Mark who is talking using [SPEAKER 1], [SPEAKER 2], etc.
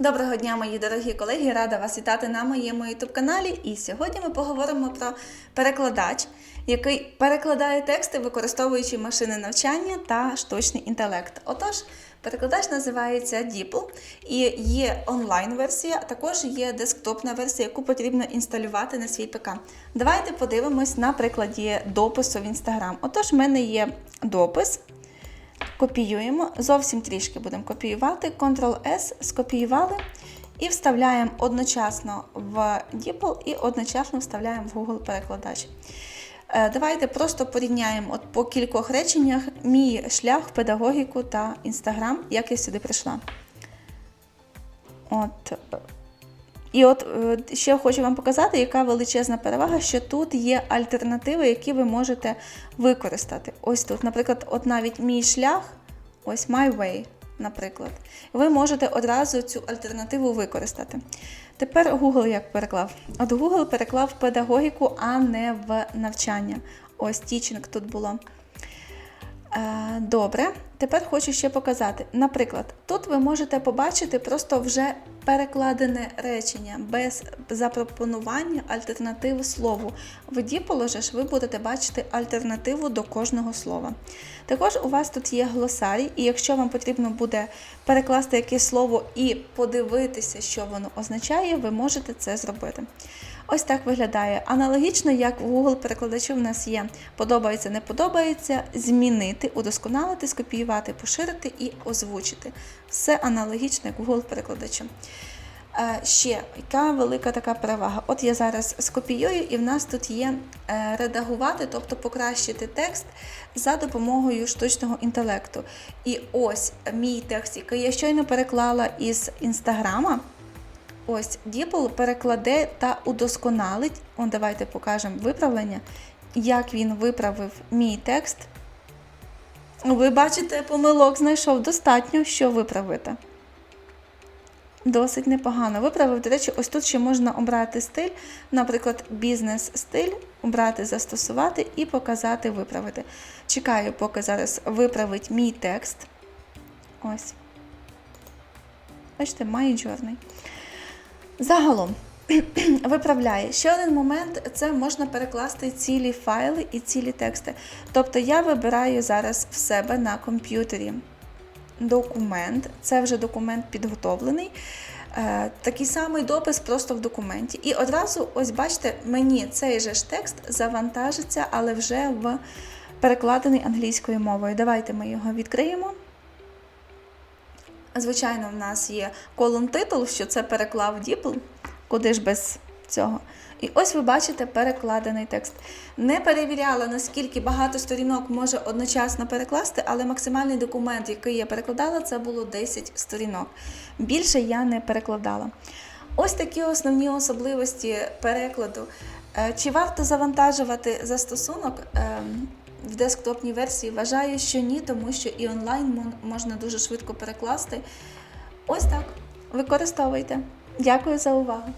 [SPEAKER 1] Доброго дня, мої дорогі колеги! Рада вас вітати на моєму youtube каналі. І сьогодні ми поговоримо про перекладач, який перекладає тексти, використовуючи машини навчання та штучний інтелект. Отож, перекладач називається DeepL і є онлайн-версія, а також є десктопна версія, яку потрібно інсталювати на свій ПК. Давайте подивимось на прикладі допису в Instagram. Отож, в мене є допис. Копіюємо, зовсім трішки будемо копіювати, Ctrl-S, скопіювали і вставляємо одночасно в DeepL і одночасно вставляємо в Google перекладач. Е, Давайте просто порівняємо от по кількох реченнях мій шлях педагогіку та Інстаграм, як я сюди прийшла. От. І от е, ще хочу вам показати, яка величезна перевага, що тут є альтернативи, які ви можете використати. Ось тут, наприклад, от навіть мій шлях, ось my way, наприклад. Ви можете одразу цю альтернативу використати. Тепер Google як переклав? От Google переклав педагогіку, а не в навчання. Ось teaching тут було. Е, Добре, тепер хочу ще показати. Наприклад, тут ви можете побачити просто вже перекладене речення без запропонування альтернативи слову. В DeepL ви будете бачити альтернативу до кожного слова. Також у вас тут є глосарій, і якщо вам потрібно буде перекласти якесь слово і подивитися, що воно означає, ви можете це зробити. Ось так виглядає. Аналогічно, як в Google перекладачу в нас є подобається, не подобається, змінити, удосконалити, скопіювати, поширити і озвучити. Все аналогічно, як в Google перекладачу. Е, Ще яка велика така перевага. От я зараз скопіюю, і в нас тут є е, редагувати, тобто покращити текст за допомогою штучного інтелекту. І ось мій текст, який я щойно переклала із інстаграма. Ось DeepL перекладе та удосконалить. Он, давайте покажемо виправлення, як він виправив мій текст. Ви бачите, помилок знайшов достатньо, що виправити. Досить непогано. Виправив, до речі, ось тут ще можна обрати стиль, наприклад, бізнес-стиль, обрати, застосувати і показати, виправити. Чекаю, поки зараз виправить мій текст. Ось. Бачите, має чорний. Загалом виправляє. Ще один момент це можна перекласти цілі файли і цілі тексти. Тобто я вибираю зараз в себе на комп'ютері документ, це вже документ підготовлений. Е, Такий самий допис просто в документі. І одразу, ось бачите, мені цей же ж текст завантажиться, але вже в перекладений англійською мовою. Давайте ми його відкриємо. Звичайно, в нас є колон титул, що це переклав DeepL, куди ж без цього. І ось ви бачите перекладений текст. Не перевіряла, наскільки багато сторінок може одночасно перекласти, але максимальний документ, який я перекладала, це було 10 сторінок. Більше я не перекладала. Ось такі основні особливості перекладу. Е, Чи варто завантажувати застосунок? В десктопній версії вважаю, що ні, тому що і онлайн можна дуже швидко перекласти. Ось так. Використовуйте. Дякую за увагу.